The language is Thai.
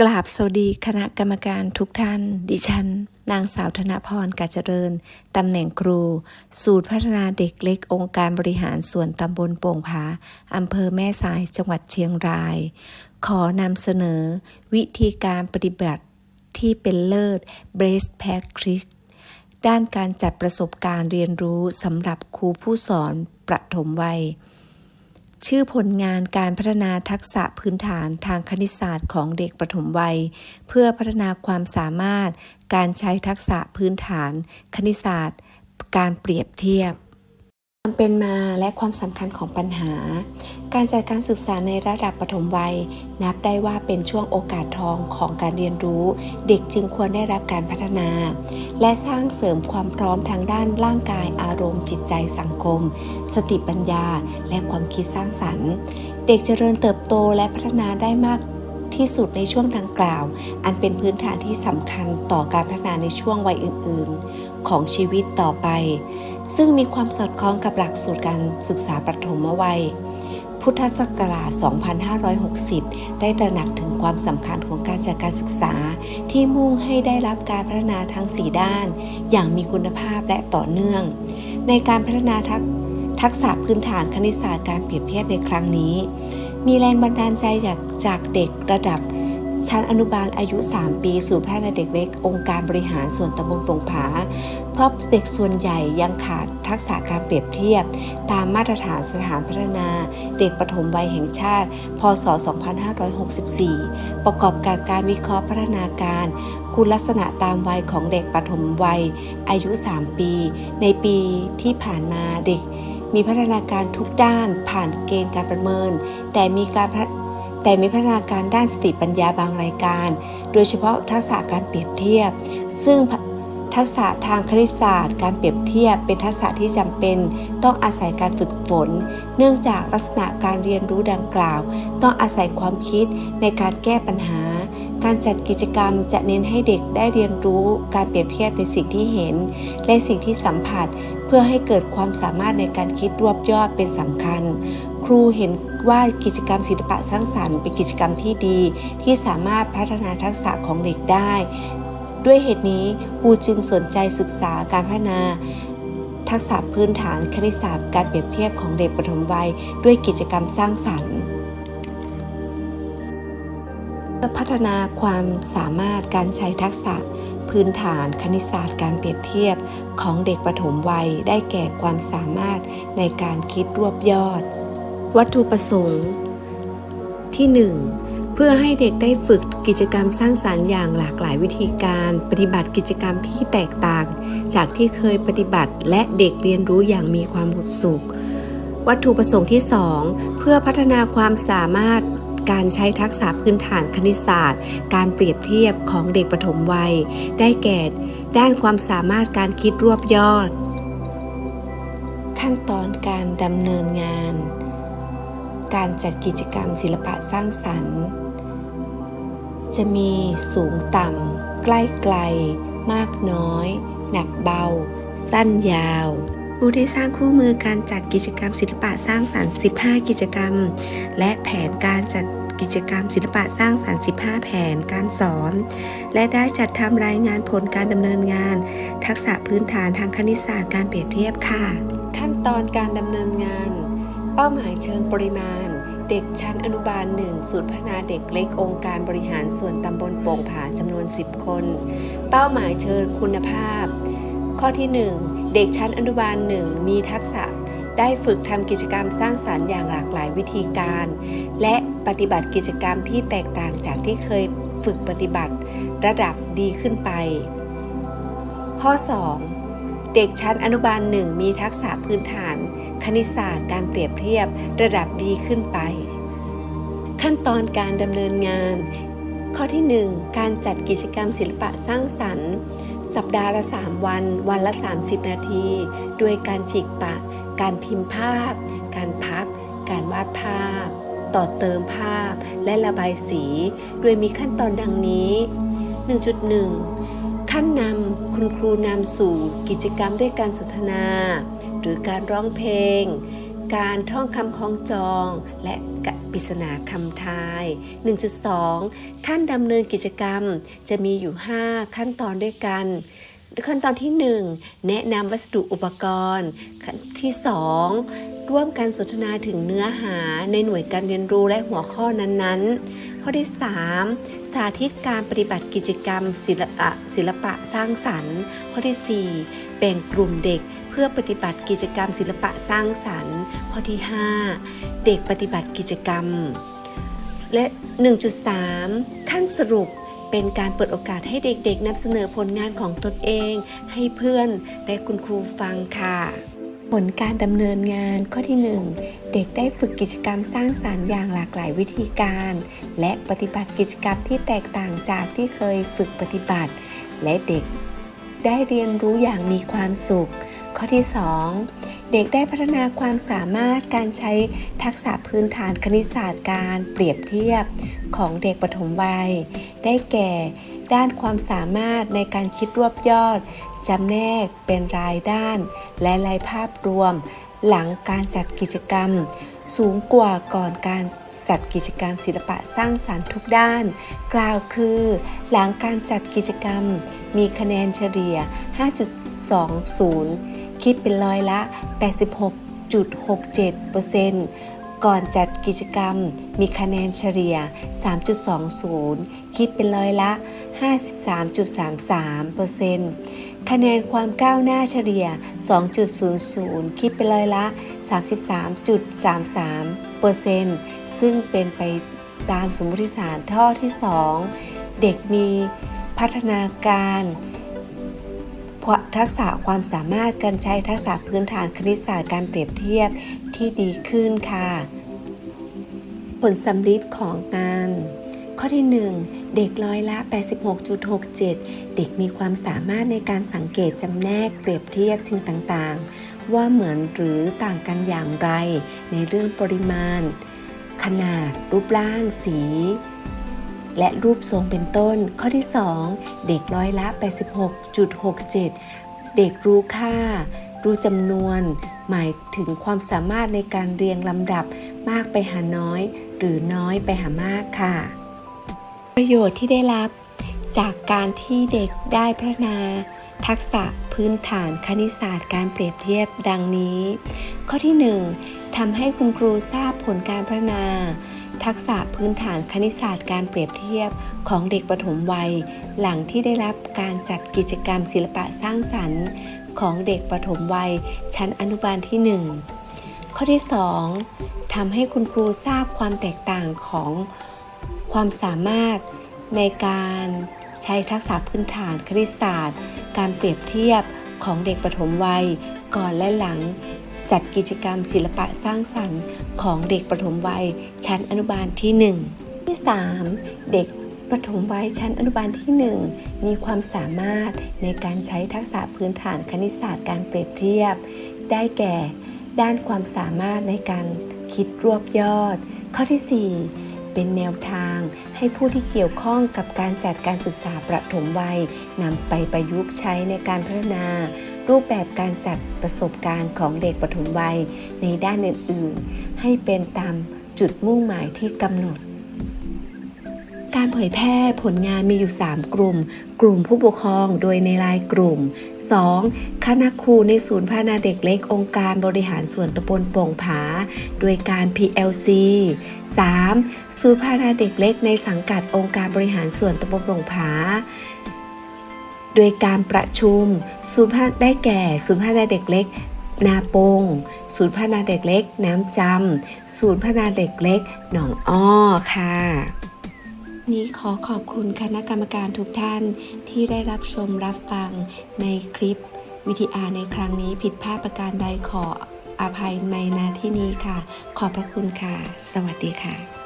กราบสวัสดีคณะกรรมการทุกท่าน ดิฉัน นางสาวธนพรกาจเจริญ ตำแหน่งครูสูตรพัฒนาเด็กเล็กองค์การบริหารส่วนตำบลโป่งผาอำเภอแม่สายจังหวัดเชียงราย ขอนำเสนอ วิธีการปฏิบัติที่เป็นเลิศ Best Practice ด้านการจัดประสบการณ์เรียนรู้สำหรับครูผู้สอนประถมวัย ชื่อผลงานการพัฒนาทักษะพื้นฐานทางคณิตศาสตร์ของเด็กประถมวัย เพื่อพัฒนาความสามารถ การใช้ทักษะพื้นฐาน คณิตศาสตร์ การเปรียบเทียบ ความเป็นมาและความสำคัญของปัญหา การจัดการศึกษาในระดับปฐมวัย นับได้ว่าเป็นช่วงโอกาสทองของการเรียนรู้ เด็กจึงควรได้รับการพัฒนา และสร้างเสริมความพร้อมทางด้านร่างกายอารมณ์ จิตใจสังคม สติปัญญา และความคิดสร้างสรรค์ เด็กเจริญเติบโตและพัฒนาได้มากที่สุดในช่วงดังกล่าว อันเป็นพื้นฐานที่สำคัญต่อการพัฒนาในช่วงวัยอื่น ๆ ของชีวิตต่อไป ซึ่งมีความสอดคล้องกับหลักสูตรการศึกษาประถมวัย พุทธศักราช 2560 ได้ตระหนักถึงความสำคัญของการจัดการศึกษา ที่มุ่งให้ได้รับการพัฒนาทั้ง 4 ด้าน อย่างมีคุณภาพและต่อเนื่อง ในการพัฒนาทักทักษะพื้นฐานคณิตศาสตร์การเปรียบเทียบในครั้งนี้ มีแรงบันดาลใจจากจากเด็กระดับ ชั้นอนุบาลอายุ 3 ปีสู่พัฒนาเด็กเล็ก องค์การบริหารส่วนตำบลปงผา เพราะเด็กส่วนใหญ่ยังขาดทักษะการเปรียบเทียบ ตามมาตรฐานสถานพัฒนา เด็กปฐมวัยแห่งชาติ พศ 2564 ประกอบกับการวิเคราะห์พัฒนาการ คุณลักษณะตามวัยของเด็กปฐมวัย อายุ 3 ปี ในปีที่ผ่านมาเด็กมีพัฒนาการทุกด้านผ่านเกณฑ์การประเมิน แต่มีการพั แต่มีพัฒนาการด้านสติปัญญาบางรายการ โดยเฉพาะทักษะการเปรียบเทียบ ซึ่งทักษะทางคณิตศาสตร์ การเปรียบเทียบ เป็นทักษะที่จำเป็น ต้องอาศัยการฝึกฝน เนื่องจากลักษณะการเรียนรู้ดังกล่าว ต้องอาศัยความคิดในการแก้ปัญหา การจัดกิจกรรมจะเน้นให้เด็กได้เรียนรู้ การเปรียบเทียบในสิ่งที่เห็น และสิ่งที่สัมผัส เพื่อให้เกิดความสามารถในการคิดรวบยอดเป็นสำคัญ ครูเห็นว่ากิจกรรมศิลปะสร้างสรรค์เป็นกิจกรรมที่ดี ที่สามารถพัฒนาทักษะของเด็กได้ ด้วยเหตุนี้ครูจึงสนใจศึกษาการพัฒนาทักษะพื้นฐานคณิตศาสตร์การเปรียบเทียบของเด็กปฐมวัย ด้วยกิจกรรมสร้างสรรค์พัฒนาความสามารถการใช้ทักษะ พื้นฐานคณิตศาสตร์การเปรียบเทียบของเด็กปฐมวัยได้แก่ความสามารถในการคิดรวบยอด วัตถุประสงค์ ที่ 1 เพื่อให้เด็กได้ฝึกกิจกรรมสร้างสารรค์อย่างหลากหลายวิธีการ ปฏิบัติกิจกรรมที่แตกต่าง จากที่เคยปฏิบัติและเด็กเรียนรู้อย่างมีความสุข วัตถุประสงค์ที่ 2 เพื่อพัฒนาความสามารถ การใช้ทักษะพื้นฐานคณิตศาสตร์ การเปรียบเทียบของเด็กปฐมวัย ได้แก่ ด้านความสามารถการคิดรวบยอด ขั้นตอนการดำเนินงาน การจัดกิจกรรมศิลปะสร้างสรรค์ จะมีสูงต่ำใกล้ไกล มากน้อย หนักเบา สั้นยาว ครูได้สร้างคู่มือการจัดกิจกรรมศิลปะสร้างสรรค์ 15 กิจกรรม และแผนการจัดกิจกรรมศิลปะสร้างสรรค์ 15 แผนการสอน และได้จัดทำรายงานผลการดำเนินงาน ทักษะพื้นฐานทางคณิตศาสตร์การเปรียบเทียบค่ะ ขั้นตอนการดำเนินงาน เป้าหมายเชิงปริมาณ เด็กชั้นอนุบาลหนึ่งศูนย์พัฒนาเด็กเล็กองค์การบริหารส่วนตำบลโป่งผาจำนวน 10 คน เป้าหมายเชิงคุณภาพ ข้อที่ 1 เด็กชั้นอนุบาลหนึ่งมีทักษะได้ฝึกทำกิจกรรมสร้างสารรค์อย่างหลากหลายวิธีการ และปฏิบัติกิจกรรมที่แตกต่างจากที่เคยฝึกปฏิบัติระดับดีขึ้นไป ข้อ 2 เด็กชั้นอนุบาลหนึ่งมีทักษะพื้นฐาน คณิตศาสตร์การเปรียบเทียบระดับดีขึ้นไป ขั้นตอนการดำเนินงาน ข้อที่ 1 การจัดกิจกรรมศิลปะสร้างสรรค์ สัปดาห์ละ 3 วัน วันละ 30 นาที ด้วยการฉีกปะ การพิมพ์ภาพ การพับ การวาดภาพ ต่อเติมภาพ และระบายสี โดยมีขั้นตอนดังนี้ 1.1 ขั้นนำคุณครูนำสู่กิจกรรมด้วยการสนทนา หรือการร้องเพลง การท่องคำคล้องจองและปริศนาคำทาย 1.2 ขั้นดำเนินกิจกรรมจะมีอยู่ 5 ขั้นตอนด้วยกันขั้นตอนที่ 1 แนะนำวัสดุอุปกรณ์ขั้นที่ 2 ร่วมกันสนทนาถึงเนื้อหาในหน่วยการเรียนรู้และหัวข้อนั้นๆ ข้อที่ 3 สาธิตการปฏิบัติกิจกรรมศิลปะศิลปะสร้างสรรค์ ข้อที่ 4 แบ่งกลุ่มเด็ก พื่อปฏิบัติกิจกรรมศิลปะสร้างสรรค์ข้อที่ 5 เด็กปฏิบัติกิจกรรม และ 1.3 ขั้นสรุปเป็นการเปิดโอกาสให้เด็กๆนำเสนอผลงานของตนเอง ให้เพื่อนและคุณครูฟังค่ะ ผลการดำเนินงานข้อที่ 1 เด็กได้ฝึกกิจกรรมสร้างสารรค์อย่างหลากหลายวิธีการ และปฏิบัติกิจกรรมที่แตกต่างจากที่เคยฝึกปฏิบัติ และเด็กได้เรียนรู้อย่างมีความสุข ข้อที่ 2 เด็กได้พัฒนาความสามารถการใช้ทักษะพื้นฐานคณิตศาสตร์การเปรียบเทียบของเด็กปฐมวัย ได้แก่ ด้านความสามารถในการคิดรวบยอดจำแนกเป็นรายด้าน และรายภาพรวม หลังการจัดกิจกรรม สูงกว่าก่อนการจัดกิจกรรมศิลปะสร้างสรรค์ทุกด้าน กล่าวคือ หลังการจัดกิจกรรมมีคะแนนเฉลี่ย 5.20 คิดเป็นร้อยละ 86.67%ก่อนจัดกิจกรรมมีคะแนนเฉลี่ย 3.20 คิดเป็นร้อยละ 53.33%คะแนนความก้าวหน้าเฉลี่ย 2.00 คิดเป็นร้อยละ 33.33%ซึ่งเป็นไปตามสมมติฐานท่อที่ 2 เด็กมีพัฒนาการ ทักษะความสามารถการใช้ทักษะพื้นฐานคณิตศาสตร์การเปรียบเทียบที่ดีขึ้นค่ะ ผลสำลิดของงานข้อที่ 1 เด็กร้อยละ 86.67 เด็กมีความสามารถในการสังเกตจำแนกเปรียบเทียบสิ่งต่างๆ ว่าเหมือนหรือต่างกันอย่างไร ในเรื่องปริมาณ ขนาด รูปร่าง สี และรูปทรงเป็นต้น ข้อที่ 2 เด็กร้อยละ 86.67 เด็กรู้ค่า รู้จำนวน หมายถึงความสามารถในการเรียงลำดับมากไปหาน้อย หรือน้อยไปหามากค่ะ ประโยชน์ที่ได้รับ จากการที่เด็กได้พัฒนาทักษะพื้นฐานคณิตศาสตร์การเปรียบเทียบดังนี้ ข้อที่ 1ทำให้คุณครูทราบผลการพัฒนา ทักษะพื้นฐานคณิตศาสตร์การเปรียบเทียบของเด็กปฐมวัย หลังที่ได้รับการจัดกิจกรรมศิลปะสร้างสรรค์ ของเด็กปฐมวัย ชั้นอนุบาลที่ 1 ข้อที่ 2ทำให้คุณครูทราบความแตกต่างของความสามารถในการใช้ทักษะพื้นฐานคณิตศาสตร์ การเปรียบเทียบของเด็กปฐมวัยก่อนและหลัง จัดกิจกรรมศิลปะสร้างสรรค์ของเด็กปฐมวัยชั้นอนุบาลที่ 1 ที่ 3 เด็กปฐมวัยชั้นอนุบาลที่ 1 มีความสามารถในการใช้ทักษะพื้นฐานคณิตศาสตร์การเปรียบเทียบ ได้แก่ ด้านความสามารถในการคิดรวบยอด ข้อที่ 4 เป็นแนวทางให้ผู้ที่เกี่ยวข้องกับการจัดการศึกษาประถมวัยนำไปประยุกต์ใช้ในการพัฒนา รูปแบบการจัดประสบการณ์ของเด็กปฐมวัยในด้านอื่นๆ ให้เป็นตามจุดมุ่งหมายที่กำหนด การเผยแพร่ผลงานมีอยู่ 3 กลุ่ม กลุ่มผู้ปกครองโดยในรายกลุ่ม 2. คณะครูในศูนย์พัฒนาเด็กเล็กองค์การบริหารส่วนตำบลโป่งผา โดยการ PLC 3. ศูนย์พัฒนาเด็กเล็กในสังกัดองค์การบริหารส่วนตำบลโป่งผา โดยการประชุมศูนย์พัฒได้แก่ศูนย์พัฒนาเด็กเล็ก นาปง ศูนย์พัฒนาเด็กเล็ก น้ำจำศูนย์พัฒนาเด็กเล็ก หนองอ้อค่ะนี้ขอขอบคุณคณะกรรมการทุกท่านที่ได้รับชมรับฟังในคลิปวิทีอาร์ในครั้งนี้ผิดพลาดประการใดขออภัยในนาที่นี้ค่ะ ขอบพระคุณค่ะ สวัสดีค่ะ